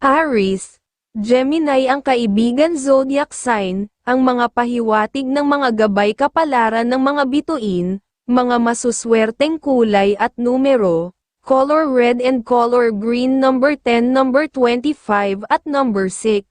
Aries, Gemini ang kaibigan zodiac sign, ang mga pahiwatig ng mga gabay kapalaran ng mga bituin, mga masuswerteng kulay at numero, color red and color green number 10, number 25 at number 6.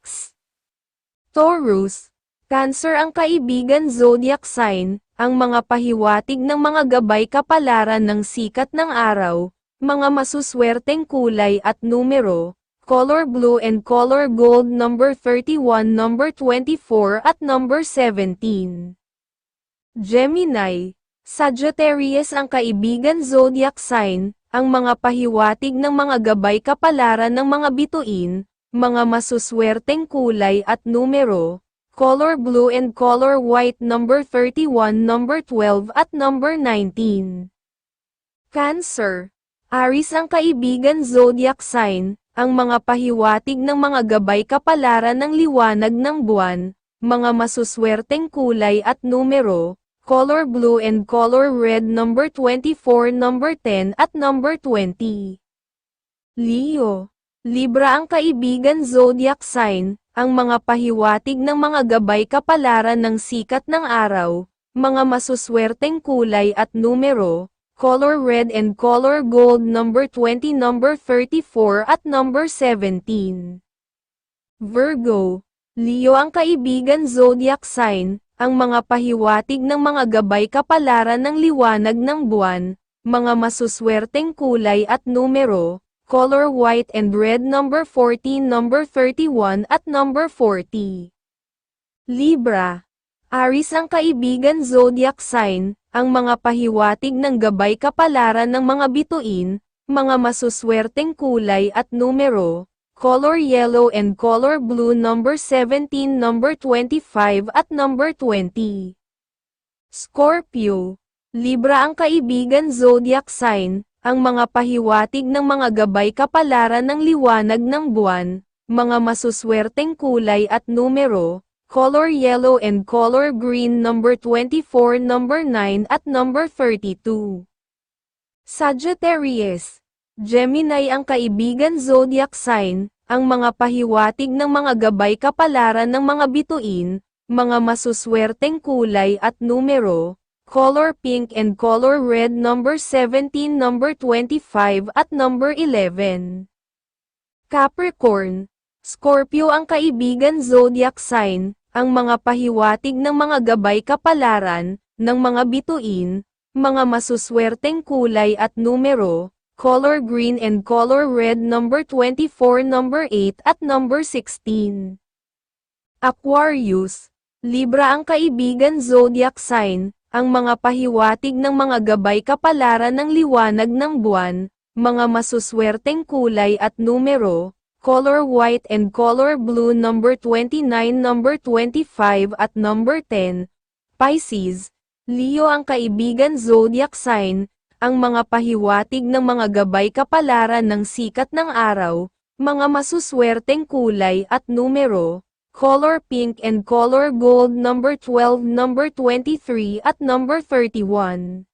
Taurus, Cancer ang kaibigan zodiac sign, ang mga pahiwatig ng mga gabay kapalaran ng sikat ng araw, mga masuswerteng kulay at numero, color blue and color gold number 31, number 24 at number 17. Gemini, Sagittarius ang kaibigan zodiac sign, ang mga pahiwatig ng mga gabay kapalaran ng mga bituin, mga masuswerteng kulay at numero, color blue and color white number 31, number 12 at number 19. Cancer, Aries ang kaibigan zodiac sign, ang mga pahiwatig ng mga gabay kapalaran ng liwanag ng buwan, mga masuswerteng kulay at numero, color blue and color red number 24, number 10 at number 20. Leo, Libra ang kaibigan zodiac sign, ang mga pahiwatig ng mga gabay kapalaran ng sikat ng araw, mga masuswerteng kulay at numero, color red and color gold number 20 number 34 at number 17. Virgo, Leo ang kaibigan zodiac sign, ang mga pahiwatig ng mga gabay kapalaran ng liwanag ng buwan, mga masuswerteng kulay at numero, color white and red number 14 number 31 at number 40. Libra, Aris ang kaibigan zodiac sign, ang mga pahiwatig ng gabay kapalaran ng mga bituin, mga masuswerteng kulay at numero, color yellow and color blue number 17 number 25 at number 20. Scorpio, Libra ang kaibigan zodiac sign, ang mga pahiwatig ng mga gabay kapalaran ng liwanag ng buwan, mga masuswerteng kulay at numero, color yellow and color green number 24 number 9 at number 32. Sagittarius, Gemini ang kaibigan zodiac sign, ang mga pahiwatig ng mga gabay kapalaran ng mga bituin, mga masuswerteng kulay at numero, color pink and color red number 17 number 25 at number 11. Capricorn, Scorpio ang kaibigan zodiac sign, ang mga pahiwatig ng mga gabay kapalaran, ng mga bituin, mga masuswerteng kulay at numero, color green and color red number 24 number 8 at number 16. Aquarius, Libra ang kaibigan zodiac sign, ang mga pahiwatig ng mga gabay kapalaran ng liwanag ng buwan, mga masuswerteng kulay at numero, color white and color blue number 29 number 25 at number 10, Pisces, Leo ang kaibigan zodiac sign, ang mga pahiwatig ng mga gabay kapalaran ng sikat ng araw, mga masuswerteng kulay at numero, color pink and color gold number 12 number 23 at number 31.